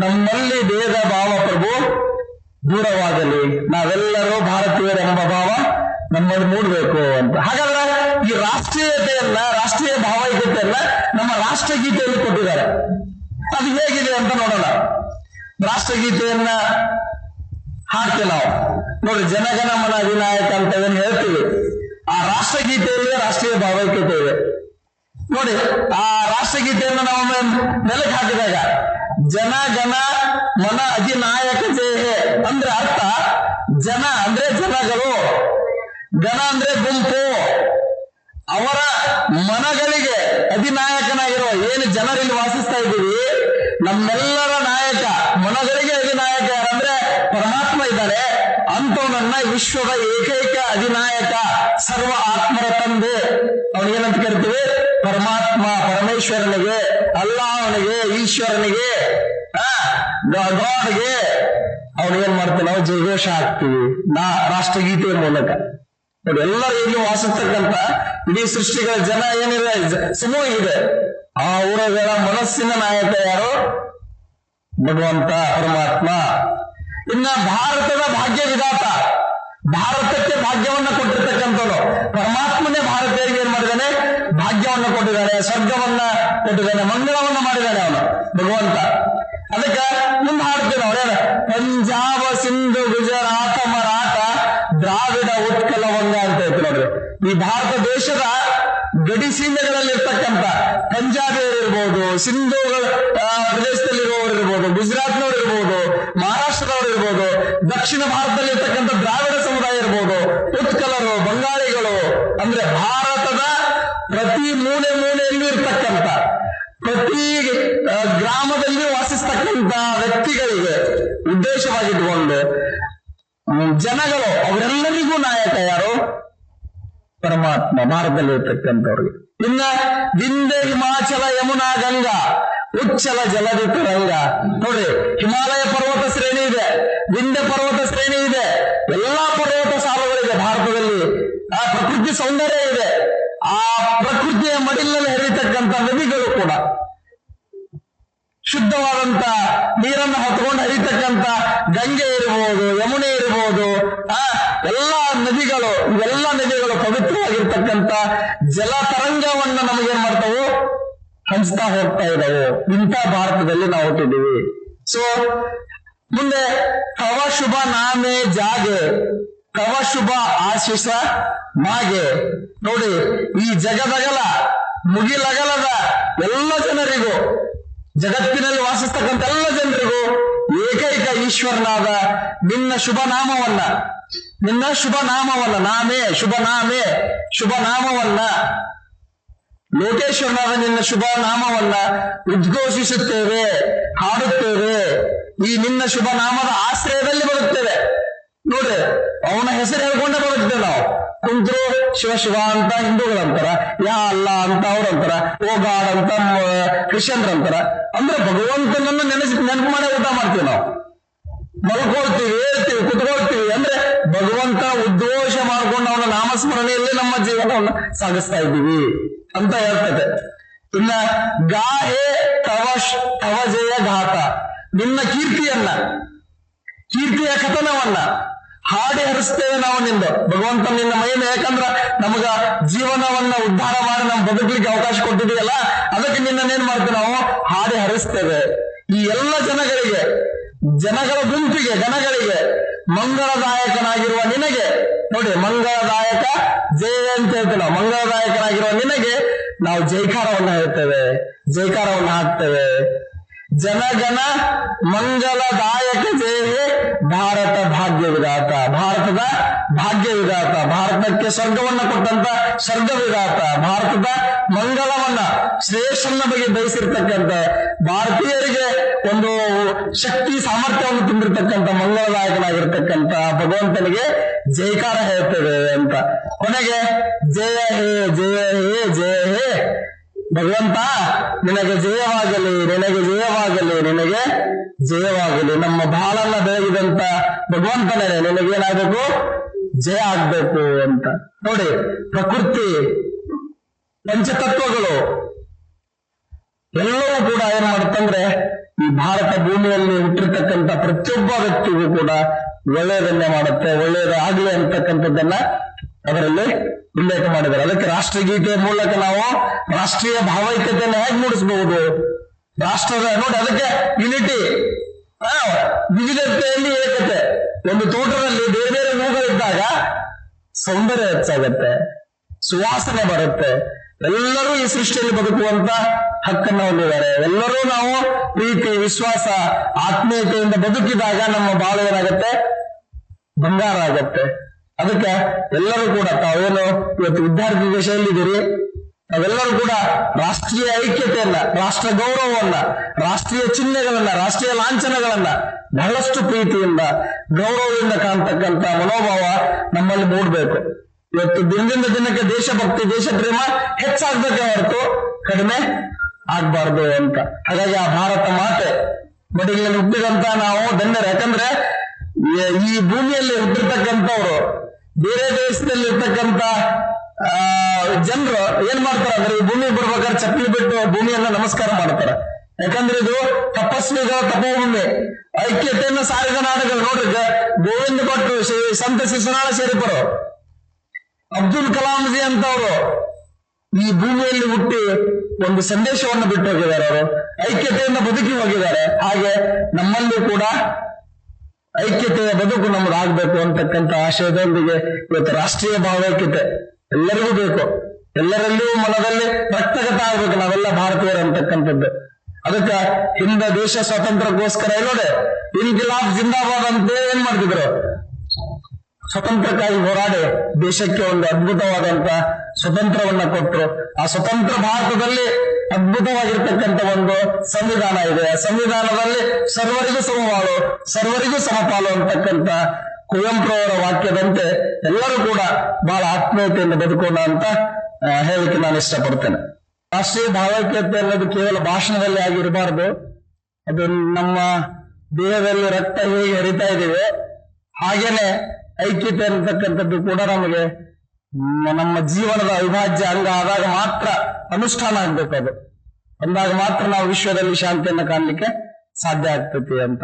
ನಮ್ಮಲ್ಲಿ ಭೇದ ಭಾವ ಪ್ರಭು ದೂರವಾಗಲಿ. ನಾವೆಲ್ಲರೂ ಭಾರತೀಯರೆಂಬ ಭಾವ ನಮ್ಮಲ್ಲಿ ಮೂಡಬೇಕು ಅಂತ. ಹಾಗಾದ್ರೆ ಈ ರಾಷ್ಟ್ರೀಯತೆಯನ್ನ, ರಾಷ್ಟ್ರೀಯ ಭಾವೈಕ್ಯತೆಯನ್ನ ನಮ್ಮ ರಾಷ್ಟ್ರಗೀತೆಯಲ್ಲಿ ಕೊಟ್ಟಿದ್ದಾರೆ. ಅದು ಹೇಗಿದೆ ಅಂತ ನೋಡೋಣ. ರಾಷ್ಟ್ರಗೀತೆಯನ್ನ ಹಾಕ್ತೇವೆ ನಾವು. ನೋಡಿ, ಜನಗಣ ಮನ ಅಧಿನಾಯಕ ಅಂತ ಏನ್ ಹೇಳ್ತೀವಿ. ಆ ರಾಷ್ಟ್ರಗೀತೆಯಲ್ಲಿ ರಾಷ್ಟ್ರೀಯ ಭಾವೈಕ್ಯತೆ ಇದೆ ನೋಡಿ, ಆ ರಾಷ್ಟ್ರಗೀತೆಯನ್ನು ನಾವು ನೆಲಕ್ಕೆ ಹಾಕಿದಾಗ ಜನ ಗಣ ಮನ ಅಧಿನಾಯಕ ಜೇಹೆ ಅಂದ್ರೆ ಅರ್ಥ. ಜನ ಅಂದ್ರೆ ಜನಗಳು. ಗಣ ಅಂದ್ರೆ ಗುಂಪು. ಅವರ ಮನಗಳಿಗೆ ಅಧಿನಾಯಕನಾಗಿರುವ ಏನು ಜನರಲ್ಲಿ ವಾಸಿಸ್ತಾ ಇದ್ದೀವಿ ನಮ್ಮೆಲ್ಲರ ನಾಯಕ, ಮನಗಳಿಗೆ ಅಧಿನಾಯಕ ಯಾರಂದ್ರೆ ಪರಮಾತ್ಮ ಇದ್ದಾರೆ. ಅಂತವನನ್ನ ವಿಶ್ವದ ಏಕೈಕ ಅಧಿನಾಯಕ, ಸರ್ವ ಆತ್ಮರ ತಂದೆ. ಅವನಿಗೇನಂತ ಕರಿತೀವಿ ಪರಮಾತ್ಮ ಪರಮೇಶ್ವರನಿಗೆ. ಈಶ್ವರನಿಗೆ ಗಾಡ್ಗೆ ಅವನಿಗೇನ್ ಮಾಡ್ತೀವಿ ನಾವು ಜಯಘೋಷ ಹಾಕ್ತೀವಿ. ನಾ ರಾಷ್ಟ್ರಗೀತೆಯ ಮೂಲಕ. ಎಲ್ಲರೂ ಇಲ್ಲಿ ವಾಸಿಸ್ತಕ್ಕಂತ ಇಡೀ ಸೃಷ್ಟಿಗಳ ಜನ ಏನಿದೆ? ಸಮೂಹ ಇದೆ. ಆ ಊರಗಳ ಮನಸ್ಸಿನ ನಾಯಕ ಯಾರು? ಭಗವಂತ ಪರಮಾತ್ಮ. ಇನ್ನ ಭಾರತದ ಭಾಗ್ಯ ವಿಧಾತ ಭಾರತಕ್ಕೆ ಭಾಗ್ಯವನ್ನ ಕೊಟ್ಟಿರ್ತಕ್ಕಂಥವ್ರು. ಪರಮಾತ್ಮನೇ ಏನ್ ಮಾಡಿದಾನೆ ಭಾಗ್ಯವನ್ನ ಕೊಟ್ಟಿದ್ದಾನೆ ಸ್ವರ್ಗವನ್ನ ಕೊಟ್ಟಿದ್ದಾನೆ, ಮಂಗಳವನ್ನ ಮಾಡಿದ್ದಾನೆ ಅವನು, ಭಗವಂತ. ಅದಕ್ಕೆ ಮುಂದೆ ಹಾಡ್ತೀವಿ ನಾವು ಪಂಜಾಬ, ಸಿಂಧು, ಗುಜರಾತ, ಮರಾಠ, ದ್ರಾವಿಡ ಉತ್ಕಲ ವಂಗ ಅಂತ ಹೇಳ್ತೀವಿ ಈ ಭಾರತ ದೇಶದ ಗಡಿ ಸೀಮೆಗಳಲ್ಲಿರ್ತಕ್ಕಂಥ ಪಂಜಾಬಿಯವರು ಇರ್ಬೋದು ಸಿಂಧು ಪ್ರದೇಶದಲ್ಲಿರುವವರು ಇರ್ಬೋದು ಗುಜರಾತ್ನವರು ಇರ್ಬೋದು ಮಹಾರಾಷ್ಟ್ರದವರು ಇರ್ಬೋದು ದಕ್ಷಿಣ ಭಾರತದಲ್ಲಿ ಇರ್ತಕ್ಕಂಥ ದ್ರಾವಿಡ ಸಮುದಾಯ ಇರ್ಬೋದು, ಉತ್ಕಲರು, ಬಂಗಾಳಿಗಳು, ಅಂದ್ರೆ ಭಾರತದ ಪ್ರತಿ ಮೂಲೆ ಮೂಲೆಯಲ್ಲೂ ಇರ್ತಕ್ಕಂಥ ಪ್ರತಿ ಗ್ರಾಮದಲ್ಲಿ ವಾಸಿಸ್ತಕ್ಕಂಥ ವ್ಯಕ್ತಿಗಳಿಗೆ ಉದ್ದೇಶವಾಗಿಟ್ಕೊಂಡು ಹ್ಮ್, ಜನಗಳು ಅವರೆಲ್ಲರಿಗೂ ನಾಯಕ ಯಾರು ಪರಮಾತ್ಮ ಭಾರತದಲ್ಲಿ ಇರ್ತಕ್ಕಂಥವ್ರಿಗೆ ಇನ್ನ ವಿಂಧ್ಯ ಹಿಮಾಚಲ ಯಮುನಾ ಗಂಗಾ ಉಚ್ಚಲ ಜಲದಿ ತರಂಗ ನೋಡ್ರಿ ಹಿಮಾಲಯ ಪರ್ವತ ಶ್ರೇಣಿ ಇದೆ ವಿಂಧ್ಯ ಪರ್ವತ ಶ್ರೇಣಿ ಇದೆ ಎಲ್ಲಾ ಪರ್ವತ ಸಾಲುಗಳಿದೆ ಭಾರತದಲ್ಲಿ. ಆ ಪ್ರಕೃತಿ ಸೌಂದರ್ಯ ಇದೆ. ಆ ಪ್ರಕೃತಿಯ ಮಡಿಲಲ್ಲಿ ಹರಿತಕ್ಕಂಥ ನದಿಗಳು ಕೂಡ ಶುದ್ಧವಾದಂತ ನೀರನ್ನು ಹೊತ್ಕೊಂಡು ಹರಿತಕ್ಕಂಥ ಗಂಗೆ ಇರಬಹುದು ಯಮುನೆ ಇರಬಹುದು ಆ ಎಲ್ಲಾ ನದಿಗಳು, ಇವೆಲ್ಲ ನದಿಗಳು ಪವಿತ್ರವಾಗಿರ್ತಕ್ಕಂಥ ಜಲ ತರಂಗವನ್ನು ನಮಗೇನ್ ಮಾಡ್ತಾವು? ಹಂಚ್ತಾ ಹೋಗ್ತಾ ಇದ್ದಾವೆ ಇಂಥ ಭಾರತದಲ್ಲಿ ನಾವು ಹುಟ್ಟಿದ್ದೀವಿ ಸೊ ಮುಂದೆ ಹವ, ಶುಭ, ನಾಮೆ, ಜಾಗೆ. ಕವ ಶುಭ ಆಶಿಷ ಮಾಗೆ. ನೋಡಿ, ಈ ಜಗದಗಲ ಮುಗಿಲಗಲದ ಎಲ್ಲ ಜನರಿಗೂ, ಜಗತ್ತಿನಲ್ಲಿ ವಾಸಿಸ್ತಕ್ಕಂಥ ಎಲ್ಲ ಜನರಿಗೂ ಏಕೈಕ ಈಶ್ವರನಾದ ನಿನ್ನ ಶುಭ ನಾಮವನ್ನ, ನಿನ್ನ ಶುಭ ನಾಮವನ್ನ, ನಾಮೇ, ಶುಭ ನಾಮೇ, ಶುಭ ನಾಮವನ್ನ, ಲೋಕೇಶ್ವರನಾದ ನಿನ್ನ ಶುಭ ನಾಮವನ್ನ ಉದ್ಘೋಷಿಸುತ್ತೇವೆ, ಹಾಡುತ್ತೇವೆ. ಈ ನಿನ್ನ ಶುಭ ನಾಮದ ಆಶ್ರಯದಲ್ಲಿ ಬರುತ್ತೇವೆ. ನೋಡ್ರಿ ಅವನ ಹೆಸರು ಹೇಳ್ಕೊಂಡೇ ಬರುತ್ತೇವೆ ನಾವು. ಕುಂತ್ರು ಶಿವ ಶಿವ ಅಂತ ಹಿಂದೂಗಳಂತಾರ ಯಾ ಅಲ್ಲ ಅಂತ ಅವ್ರಂತಾರ ಓ ಗಾಡ್ ಅಂತ ಕ್ರಿಶ್ಚಿಯನ್ರಂತಾರ ಅಂದ್ರೆ ಭಗವಂತನನ್ನ ನೆನೆಸಿ, ನೆನಪು ಮಾಡಿ ಊಟ ಮಾಡ್ತೀವಿ ನಾವು. ಮಲ್ಕೊಳ್ತೀವಿ, ಹೇಳ್ತೀವಿ, ಕುತ್ಕೊಳ್ತೀವಿ. ಅಂದ್ರೆ ಭಗವಂತ ಉದ್ದೋಷ ಮಾಡ್ಕೊಂಡು ಅವನ ನಾಮಸ್ಮರಣೆಯಲ್ಲಿ ನಮ್ಮ ಜೀವನವನ್ನು ಸಾಗಿಸ್ತಾ ಇದ್ದೀವಿ ಅಂತ ಹೇಳ್ತದೆ. ಇನ್ನ ಗಾಹೆ ತವ ತವಜಯ ತವ ಜಯ ಘಾತ. ನಿನ್ನ ಕೀರ್ತಿಯನ್ನ, ಕೀರ್ತಿಯ ಕಥನವನ್ನ ಹಾಡಿ ಹರಿಸ್ತೇವೆ ನಾವು ನಿಂದ. ಭಗವಂತ ನಿನ್ನ ಮಹಿಮೆ. ಯಾಕಂದ್ರ ನಮಗ ಜೀವನವನ್ನ ಉದ್ಧಾರ ಮಾಡಿ ನಮ್ ಬದುಕಲಿಕ್ಕೆ ಅವಕಾಶ ಕೊಟ್ಟಿದೆಯಲ್ಲ, ಅದಕ್ಕೆ ನಿನ್ನೇನ್ ಮಾಡ್ತೀವಿ ನಾವು? ಹಾಡಿ ಹರಿಸ್ತೇವೆ. ಈ ಎಲ್ಲ ಜನಗಳಿಗೆ, ಜನಗಳ ಗುಂಪಿಗೆ ಜನಗಳಿಗೆ ಮಂಗಳದಾಯಕನಾಗಿರುವ ನಿನಗೆ, ನೋಡಿ, ಮಂಗಳದಾಯಕ ಜಯ ಅಂತ ಹೇಳ್ತೀವಿ ನಾವು. ಮಂಗಳದಾಯಕನಾಗಿರುವ ನಿನಗೆ ನಾವು ಜೈಕಾರವನ್ನ ಹೇಳ್ತೇವೆ. ಜೈಕಾರವನ್ನ ಹಾಕ್ತೇವೆ. ಜನಗಣ ಮಂಗಲದಾಯಕ ಜಯ ಹೇ ಭಾರತ ಭಾಗ್ಯ ವಿಧಾತ. ಭಾರತದ ಭಾಗ್ಯ ವಿಧಾತ. ಭಾರತಕ್ಕೆ ಸ್ವರ್ಗವನ್ನ ಕೊಟ್ಟಂತ ಸ್ವರ್ಗ ವಿಧಾತ. ಭಾರತದ ಮಂಗಳವನ್ನ ಶ್ರೇಷ್ಠನ ಬಗ್ಗೆ ಬಯಸಿರ್ತಕ್ಕಂಥ ಭಾರತೀಯರಿಗೆ ಒಂದು ಶಕ್ತಿ ಸಾಮರ್ಥ್ಯವನ್ನು ತುಂಬಿರ್ತಕ್ಕಂಥ ಮಂಗಳದಾಯಕನಾಗಿರ್ತಕ್ಕಂಥ ಭಗವಂತನಿಗೆ ಜಯಕಾರ ಹೇಳ್ತೇವೆ ಅಂತ. ಕೊನೆಗೆ ಜಯ ಹೇ ಜಯ ಹೇ ಜಯ ಹೇ. ಭಗವಂತ, ನಿನಗೆ ಜಯವಾಗಲಿ ನಿನಗೆ ಜಯವಾಗಲಿ ನಿನಗೆ ಜಯವಾಗಲಿ. ನಮ್ಮ ಬಾಳನ್ನ ಬೆಳಗಿದಂತ ಭಗವಂತನೇ, ನಿನಗೇನಾಗಬೇಕು? ಜಯ ಆಗ್ಬೇಕು ಅಂತ. ನೋಡಿ, ಪ್ರಕೃತಿ, ಪಂಚತತ್ವಗಳು. ಎಲ್ಲರೂ ಕೂಡ ಏನ್ ಮಾಡುತ್ತಂದ್ರೆ ಈ ಭಾರತ ಭೂಮಿಯಲ್ಲಿ ಹುಟ್ಟಿರ್ತಕ್ಕಂಥ ಪ್ರತಿಯೊಬ್ಬ ವ್ಯಕ್ತಿಗೂ ಕೂಡ ಒಳ್ಳೆಯದನ್ನೇ ಮಾಡುತ್ತೆ, ಒಳ್ಳೆಯದಾಗ್ಲಿ ಅಂತಕ್ಕಂಥದ್ದನ್ನ ಅದರಲ್ಲಿ ಉಲ್ಲೇಖ ಮಾಡಿದ್ದಾರೆ. ಅದಕ್ಕೆ ರಾಷ್ಟ್ರಗೀತೆಯ ಮೂಲಕ ನಾವು ರಾಷ್ಟ್ರೀಯ ಭಾವೈಕ್ಯತೆಯನ್ನು ಹೇಗೆ ಮೂಡಿಸಬಹುದು? ರಾಷ್ಟ್ರದ ನೋಡಿ, ಅದಕ್ಕೆ ಯುನಿಟಿ ವಿವಿಧತೆಯಲ್ಲಿ ಏಕತೆ. ಒಂದು ತೋಟದಲ್ಲಿ ಬೇರೆ ಬೇರೆ ಹೂಗಳಿದ್ದಾಗ ಸೌಂದರ್ಯ ಹೆಚ್ಚಾಗತ್ತೆ, ಸುವಾಸನೆ ಬರುತ್ತೆ. ಎಲ್ಲರೂ ಈ ಸೃಷ್ಟಿಯಲ್ಲಿ ಬದುಕುವಂತ ಹಕ್ಕನ್ನ ಹೊಂದಿದ್ದಾರೆ. ಎಲ್ಲರೂ ನಾವು ಪ್ರೀತಿ, ವಿಶ್ವಾಸ, ಆತ್ಮೀಯತೆಯಿಂದ ಬದುಕಿದಾಗ ನಮ್ಮ ಬಾಳು ಏನಾಗತ್ತೆ? ಬಂಗಾರ ಆಗತ್ತೆ. ಅದಕ್ಕೆ ಎಲ್ಲರೂ ಕೂಡ ತಾವೇನು ಇವತ್ತು ವಿದ್ಯಾರ್ಥಿ ದಶೆಯಲ್ಲಿದ್ದೀರಿ ನಾವೆಲ್ಲರೂ ಕೂಡ ರಾಷ್ಟ್ರೀಯ ಐಕ್ಯತೆಯನ್ನ, ರಾಷ್ಟ್ರ ಗೌರವವನ್ನ, ರಾಷ್ಟ್ರೀಯ ಚಿಹ್ನೆಗಳನ್ನ, ರಾಷ್ಟ್ರೀಯ ಲಾಂಛನಗಳನ್ನ ಬಹಳಷ್ಟು ಪ್ರೀತಿಯಿಂದ, ಗೌರವದಿಂದ ಕಾಣ್ತಕ್ಕಂತ ಮನೋಭಾವ ನಮ್ಮಲ್ಲಿ ಮೂಡಬೇಕು. ಇವತ್ತು ದಿನದಿಂದ ದಿನಕ್ಕೆ ದೇಶಭಕ್ತಿ ದೇಶ ಪ್ರೇಮ ಹೆಚ್ಚಾಗ್ಬೇಕೆ ಹೊರತು ಕಡಿಮೆ ಆಗ್ಬಾರ್ದು ಅಂತ. ಹಾಗಾಗಿ ಆ ಭಾರತ ಮಾತೆ ಬಡಿಗೆಯಲ್ಲಿ ಹುಟ್ಟಿದಂತ ನಾವು ಧನ್ಯರು. ಯಾಕಂದ್ರೆ ಈ- ಭೂಮಿಯಲ್ಲಿ ಹುಟ್ಟಿರ್ತಕ್ಕಂಥವ್ರು ಬೇರೆ ದೇಶದಲ್ಲಿ ಇರ್ತಕ್ಕಂಥ ಜನರು ಏನ್ ಮಾಡ್ತಾರೆ ಅಂದ್ರೆ ಈ ಭೂಮಿ ಬರ್ಬೇಕಾದ್ರೆ ಚಪ್ಪಲಿ ಬಿಟ್ಟು ಭೂಮಿಯನ್ನ ನಮಸ್ಕಾರ ಮಾಡ್ತಾರೆ. ಯಾಕಂದ್ರೆ ಇದು ತಪಸ್ವಿಗಳ ತಪೋಭೂಮಿ. ಐಕ್ಯತೆಯನ್ನು ಸಾರಿದ ನಾಡುಗಳು ನೋಡ್ರಿ ಗೋವಿಂದ ಶ್ರೀ- ಸಂತ ಶಿಶುನಾಳ ಸೇರಿಪರು ಅಬ್ದುಲ್ ಕಲಾಂಜಿ ಅಂತವರು ಈ ಭೂಮಿಯಲ್ಲಿ ಹುಟ್ಟಿ ಒಂದು ಸಂದೇಶವನ್ನು ಬಿಟ್ಟು ಹೋಗಿದ್ದಾರೆ ಅವರು. ಐಕ್ಯತೆಯಿಂದ ಬದುಕಿ ಹೋಗಿದ್ದಾರೆ. ಹಾಗೆ ನಮ್ಮಲ್ಲೂ ಕೂಡ ಐಕ್ಯತೆಯ ಬದುಕು ನಮ್ದಾಗಬೇಕು ಅಂತಕ್ಕಂಥ ಆಶಯದೊಂದಿಗೆ ಇವತ್ತು ರಾಷ್ಟ್ರೀಯ ಭಾವೈಕ್ಯತೆ ಎಲ್ಲರಿಗೂ ಬೇಕು. ಎಲ್ಲರಲ್ಲಿಯೂ ಮನದಲ್ಲಿ ರಕ್ತಗತ ಆಗ್ಬೇಕು ನಾವೆಲ್ಲ ಭಾರತೀಯರು ಅಂತಕ್ಕಂಥದ್ದು. ಅದಕ್ಕ ಹಿಂದ ದೇಶ ಸ್ವಾತಂತ್ರ್ಯಕ್ಕೋಸ್ಕರ ನೋಡಿ, ಇನ್ಕಿಲಾಬ್ ಜಿಂದಾಬಾದ್ ಅಂತ ಏನ್ ಮಾಡ್ತಿದ್ರು? ಸ್ವತಂತ್ರಕ್ಕಾಗಿ ಹೋರಾಡಿ ದೇಶಕ್ಕೆ ಒಂದು ಅದ್ಭುತವಾದಂತ ಸ್ವತಂತ್ರವನ್ನ ಕೊಟ್ಟರು ಆ ಸ್ವತಂತ್ರ ಭಾರತದಲ್ಲಿ ಅದ್ಭುತವಾಗಿರ್ತಕ್ಕಂಥ ಒಂದು ಸಂವಿಧಾನ ಇದೆ. ಸಂವಿಧಾನದಲ್ಲಿ ಸರ್ವರಿಗೂ ಸಮವಾಳು, ಸರ್ವರಿಗೂ ಸಮಪಾಲು ಅಂತಕ್ಕಂಥ ಕುವೆಂಪು ಅವರ ವಾಕ್ಯದಂತೆ ಎಲ್ಲರೂ ಕೂಡ ಬಹಳ ಆತ್ಮೀಯತೆಯಿಂದ ಬದುಕೋಣ ಅಂತ ಹೇಳಲಿಕ್ಕೆ ನಾನು ಇಷ್ಟಪಡ್ತೇನೆ. ರಾಷ್ಟ್ರೀಯ ಭಾವೈಕ್ಯತೆ ಅನ್ನೋದು ಕೇವಲ ಭಾಷಣದಲ್ಲಿ ಆಗಿರಬಾರ್ದು. ಅದು ನಮ್ಮ ದೇಹದಲ್ಲಿ ರಕ್ತ ಹೇಗೆ ಹರಿತಾ ಇದ್ದೇವೆ ಹಾಗೇನೆ ಐಕ್ಯತೆ ಅಂತಕ್ಕಂಥದ್ದು ಕೂಡ ನಮಗೆ ನಮ್ಮ ಜೀವನದ ಅವಿಭಾಜ್ಯ ಅಂಗ ಆದಾಗ ಮಾತ್ರ ಅನುಷ್ಠಾನ ಆಗ್ಬೇಕು ಅದು. ಅಂದಾಗ ಮಾತ್ರ ನಾವು ವಿಶ್ವದಲ್ಲಿ ಶಾಂತಿಯನ್ನು ಕಾಣಲಿಕ್ಕೆ ಸಾಧ್ಯ ಆಗ್ತೈತಿ ಅಂತ.